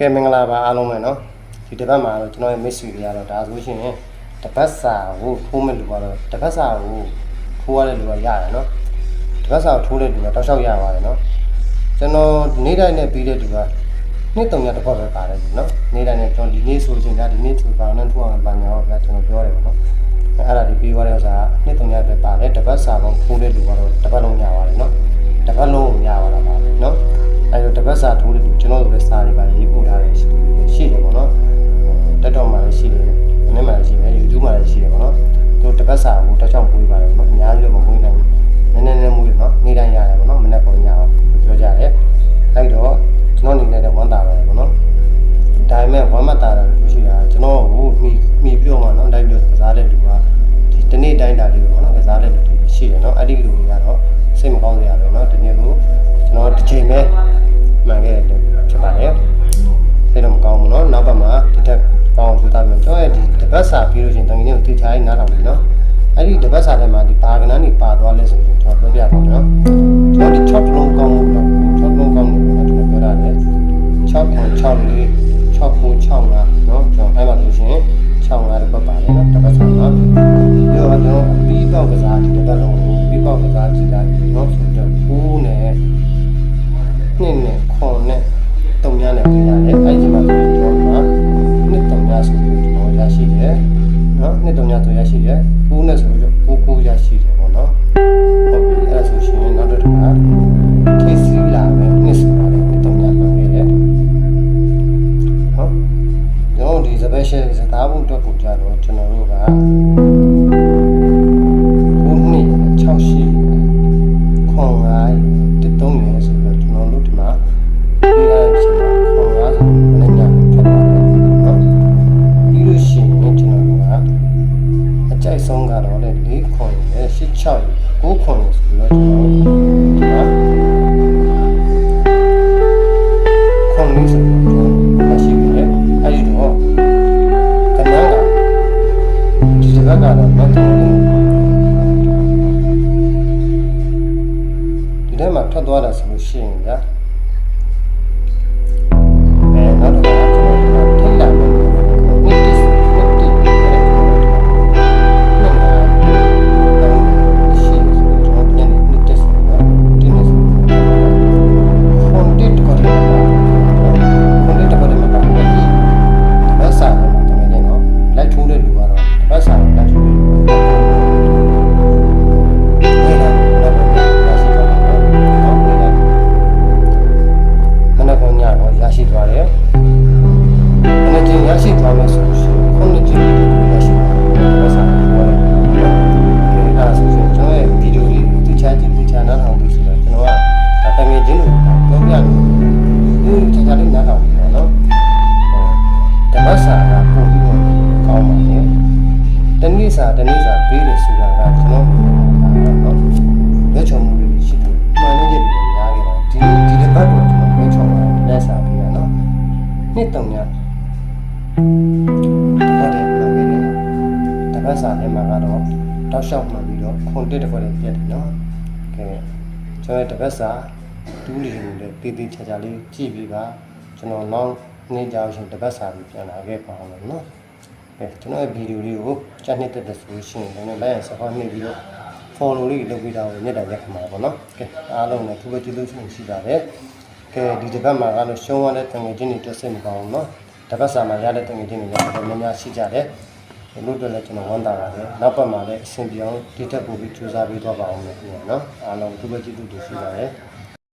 ကဲမင်္ဂလာပါအားလုံးပဲเนาะဒီတစ်ပတ်မှာတော့ကျွန်တော်ရဲ့မိတ်ဆွေတွေကတော့ဒါဆိုရှင်တစ်ပတ်စာကိုထိုးမဲ့လူကတော့တစ်ပတ်စာကိုထိုးရတဲ့လူကရတယ်เนาะတစ်ပတ်စာကိုထိုးတဲ့လူကတောက်လျှောက်ရပါတယ်เนาะကျွန်တော်နေ့တိုင်းနဲ့ပြီးတဲ့လူကနေ့တုံရတစ်ပတ်ပဲပါတယ်เนาะနေ့တိုင်းနဲ့ကျွန်တော်ဒီနေ့ဆိုရှင်ဒါဒီနေ့ဆိုပါတော့ထိုးအောင်ပါညာတော့ဗျာကျွန်တော်ပြောတယ်ပေါ့เนาะအဲ့ဒါဒီပြီးသွားတဲ့ဥစ္စာနေ့တုံရ ရ ဒါပေမဲ့ဝမ်းမသာတာလို့ရှိတာကျွန်တော်ကိုမိမိပြောမှနော်တိုင်းပြောကစားတဲ့လူကဒီတနေ့တိုင်းတာလေးပေါ့နော်ကစားတဲ့လူတွေရှိတယ်နော်အဲ့ဒီလူတွေကတော့စိတ်မကောင်းစရာပဲနော်ဒီနေ့ကိုကျွန်တော်တစ်ချိန်ပဲမှန်ခဲ့တယ်ဖြစ်ပါတယ်။ ရရှိတယ်နော်နှစ်တုံများဆိုရရှိတယ်ကိုးနဲ့ဆိုတော့ကိုးကိုးရရှိတယ်ပေါ့နော်ဟုတ်ပြီအဲ့ဒါဆိုရှင်နောက်တစ်ခါခေ ကအကြိုက်ဆုံးကတော့လေ၄ခွန်ရယ်၈6ရယ်9ခွန်ရယ်ဆိုပြီးတော့ကျွန်တော်တို့ဒီမှာခွန်လေးဆိုပြီးတော့မရှိဘူးလေအဲဒီတော့ကနန်းကဒီတစ်ပတ်ကတော့မတ်တယ်ဒီထဲမှာထွက်သွားတာဆိုလို့ရှိရင်ဗျာ တပတ်စာကပို့ပြီးတော့ကောင်းပါတယ်တနည်းစာတနည်းစာပေးတယ်ဆိုတာကကျွန်တော်နော်လက်ချော်မှုတွေရှိတယ်မှန်တဲ့တွေများခဲ့တာဒီဒီတစ်ပတ်တော့ကျွန်တော်လက်ချော်ပါတယ်လက်စာပေးတာနော်နှစ်တုံများတော်တယ်မှန်ခဲ့တယ်တပတ်စာထဲမှာကတော့တောက်လျှောက်မှန်ပြီးတော့ခွန်တစ်တစ်ခွက်လေးပြတ်တယ်နော်ကဲကျွန်တော်တပတ်စာတူးလီနေတယ်တေးသေးချာချာလေးကြည့်ပြီးပါကျွန်တော်နောက် နေ့ကြောင်ရှင်တပတ်စာပြီးပြန်လာခဲ့ပါအောင်နော်အဲကျွန်တော်ရဲ့ဗီဒီယိုလေးကိုကြက်နှစ်တက်တဲ့ဆိုရှင်လည်းလည်းလိုက်ရစဟောနှိပ်ပြီးတော့ follow လေးလုပ်ပေးတာကိုမြတ်တာရက်ခမှာပေါ့နော်ကဲအားလုံးလည်းသူပဲကျေးဇူးရှင်ရှိပါတယ်ကဲဒီတစ်ပတ်မှာကတော့ရှုံးရတဲ့တငယ်ချင်းတွေတက်စိတ်မကောင်းဘူးနော်တစ်ပတ်စာမှာရတဲ့တငယ်ချင်းတွေလည်းတော်တော်များများရှိကြတယ်လို့တော့လည်းကျွန်တော်ဝန်တာပါတယ်နောက်ပတ်မှာလည်းအဆင်ပြေအောင်ဒီတက်ပို့ပြီးစူးစမ်းပေးတော့ပါအောင်လို့ပြောနော်အားလုံးသူပဲကျေးဇူးတင်ရှိပါတယ်